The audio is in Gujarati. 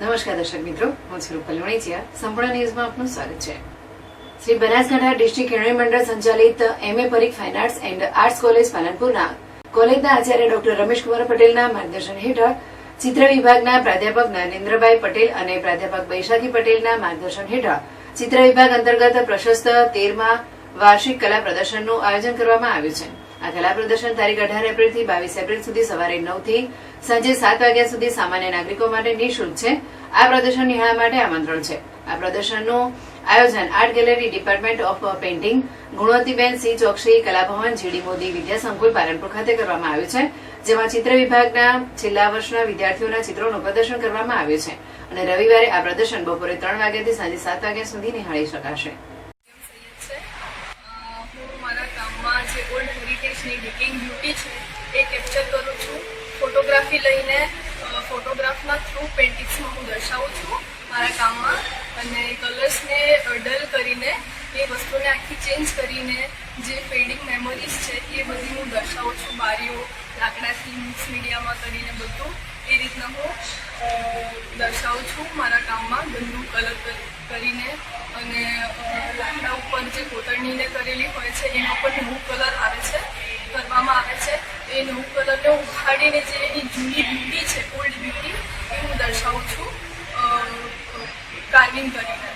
નમસ્કાર દર્શક મિત્રો, હું છું રૂપલ વણિચિયા સંપૂર્ણ ન્યૂઝમાં આપનું સ્વાગત છે. શ્રી બનાસકાંઠા ડિસ્ટ્રિક્ટ કેળવણી મંડળ સંચાલિત M A Parikh fine arts and arts college પાલનપુરના કોલેજના આચાર્ય ડોક્ટર રમેશકુમાર પટેલના માર્ગદર્શન હેઠળ ચિત્ર વિભાગના પ્રાધ્યાપક નરેન્દ્રભાઈ પટેલ અને પ્રાધ્યાપક બૈશાખી પટેલના માર્ગદર્શન હેઠળ ચિત્ર વિભાગ અંતર્ગત પ્રશસ્ત તેરમા વાર્ષિક કલા પ્રદર્શનનું આયોજન કરવામાં આવ્યું છે. આ કલા પ્રદર્શન તારીખ અઢાર એપ્રિલથી બાવીસ એપ્રિલ સુધી સવારે નવથી સાંજે સાત વાગ્યા સુધી સામાન્ય નાગરિકો માટે નિઃશુલ્ક છે. આ પ્રદર્શન નિહાળવા માટે આમંત્રણ છે. આ પ્રદર્શનનું આયોજન art gallery, department of painting Gunvatiben Sinh Choksi Kalabhavan G D Modi Vidya Sankul Palanpur ખાતે કરવામાં આવ્યું છે, જેમાં ચિત્ર વિભાગના છેલ્લા વર્ષના વિદ્યાર્થીઓના ચિત્રોનું પ્રદર્શન કરવામાં આવ્યું છે. અને રવિવારે આ પ્રદર્શન બપોરે ત્રણ વાગ્યાથી સાંજે સાત વાગ્યા સુધી નિહાળી શકાશે. હું હેરિટેજની ડિકિંગ બ્યુટી છે, એ કેપ્ચર કરું છું. ફોટોગ્રાફી લઈને ફોટોગ્રાફના થ્રુ પેઇન્ટિંગ્સમાં હું દર્શાવું છું મારા કામમાં. અને કલર્સને ડલ કરીને, એ વસ્તુને આખી ચેન્જ કરીને જે ફેડિંગ મેમરીઝ છે, એ બધી હું દર્શાવું છું. બારીઓ, લાકડાથી મિક્સ મીડિયામાં કરીને બધું એ રીતના હું દર્શાવું છું મારા કામમાં ગંદુ કલર કરીને. અને લાકડા ઉપર જે કોતરણીને કરેલી હોય છે એના ઉપર નવું કલર આવે છે. કરવામાં આવે છે. એ નવું કલરને ઉખાડીને જે એની જૂની બ્યુટી છે ઓલ્ડ બ્યુટી એ હું દર્શાવું છું. કાર્વિંગ કરીને.